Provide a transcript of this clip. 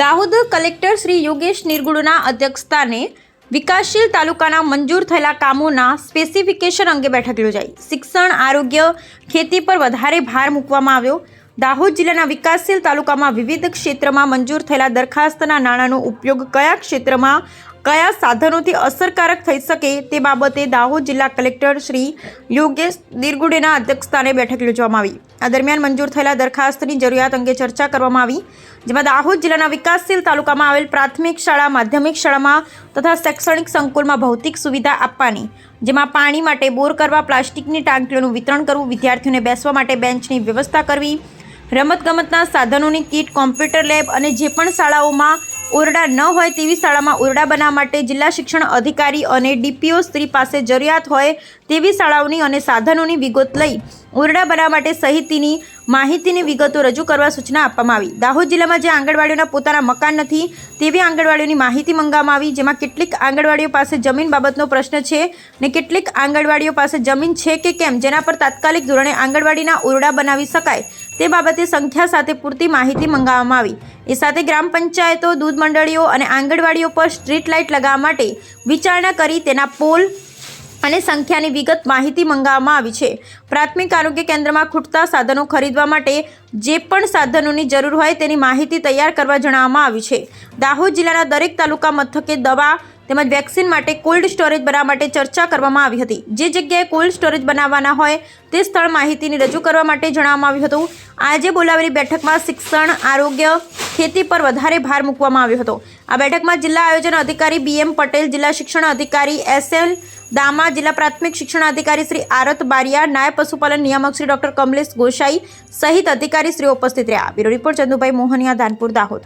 Dahod collector Shri Yogesh નિર્ગુડના અધ્યક્ષસ્થાને વિકાસશીલ તાલુકાના મંજૂર થયેલા કામોના સ્પેસિફિકેશન અંગે બેઠક યોજાઈ. શિક્ષણ, આરોગ્ય ખેતી પર વધારે ભાર મૂકવામાં આવ્યો. દાહોદ જિલ્લાના વિકાસશીલ તાલુકામાં વિવિધ ક્ષેત્રમાં મંજૂર થયેલા દરખાસ્તના નાણાંનો ઉપયોગ કયા ક્ષેત્રમાં કયા સાધનોથી અસરકારક થઈ શકે તે બાબતે દાહોદ જિલ્લા કલેક્ટર શ્રી યોગેશ નિર્ગુડેના અધ્યક્ષસ્થાને બેઠક યોજવામાં આવી. આ દરમિયાન મંજૂર થયેલા દરખાસ્તની જરૂરિયાત અંગે ચર્ચા કરવામાં આવી, જેમાં દાહોદ જિલ્લાના વિકાસશીલ તાલુકામાં આવેલ પ્રાથમિક શાળા, માધ્યમિક શાળામાં તથા શૈક્ષણિક સંકુલમાં ભૌતિક સુવિધા આપવાની, જેમાં પાણી માટે બોર કરવા, પ્લાસ્ટિકની ટાંકીઓનું વિતરણ કરવું, વિદ્યાર્થીઓને બેસવા માટે બેન્ચની વ્યવસ્થા કરવી, રમતગમતના સાધનોની કીટ, કોમ્પ્યુટર લેબ અને જે પણ શાળાઓમાં ઓરડા ન હોય તેવી શાળામાં ઓરડા બનાવવા માટે જિલ્લા શિક્ષણ અધિકારી અને ડીપીઓ સ્ત્રી પાસે જરૂરિયાત હોય તેવી શાળાઓની અને સાધનોની વિગત લઈ ઓરડા બનાવવા માટે સહિતની માહિતીની વિગતો રજૂ કરવા સૂચના આપવામાં આવી. દાહોદ જિલ્લામાં જે આંગણવાડીઓના પોતાના મકાન નથી, તેવી આંગણવાડીઓની માહિતી મંગાવવામાં આવી, જેમાં કેટલીક આંગણવાડીઓ પાસે જમીન બાબતનો પ્રશ્ન છે ને કેટલીક આંગણવાડીઓ પાસે જમીન છે કે કેમ, જેના પર તાત્કાલિક ધોરણે આંગણવાડીના ઓરડા બનાવી શકાય, તે બાબતે સંખ્યા સાથે પૂરતી માહિતી મંગાવવામાં આવી. એ સાથે ગ્રામ પંચાયતો, દૂધ મંડળીઓ અને આંગણવાડીઓ પર સ્ટ્રીટ લાઇટ લગાવવા માટે વિચારણા કરી તેના પોલ અને સંખ્યાની વિગત માહિતી મંગાવવામાં આવી છે. પ્રાથમિક આરોગ્ય કેન્દ્રમાં ખૂટતા સાધનો ખરીદવા માટે જે પણ સાધનોની જરૂર હોય તેની માહિતી તૈયાર કરવા જણાવવામાં આવી છે. દાહોદ જિલ્લાના દરેક તાલુકા મથકે દવા તેમજ વેક્સિન માટે કોલ્ડ સ્ટોરેજ બનાવવા માટે ચર્ચા કરવામાં આવી હતી. જે જગ્યાએ કોલ્ડ સ્ટોરેજ બનાવવાના હોય તે સ્થળ માહિતીની રજૂ કરવા માટે જણાવવામાં આવ્યું હતું. આજે બોલાવેલી બેઠકમાં શિક્ષણ, આરોગ્ય, ખેતી પર વધારે ભાર મૂકવામાં આવ્યો હતો. આ બેઠકમાં જિલ્લા આયોજન અધિકારી બીએમ પટેલ, જિલ્લા શિક્ષણ અધિકારી એસએલ દામા જિલ્લા પ્રાથમિક શિક્ષણ અધિકારી શ્રી આરત બારિયા, નાયબ પશુપાલન નિયામક શ્રી ડોક્ટર કમલેશ ગોસાઈ સહિત અધિકારી શ્રીઓ ઉપસ્થિત રહ્યા. Bureau report Chandubhai Mohaniya, Dhanpur, Dahod.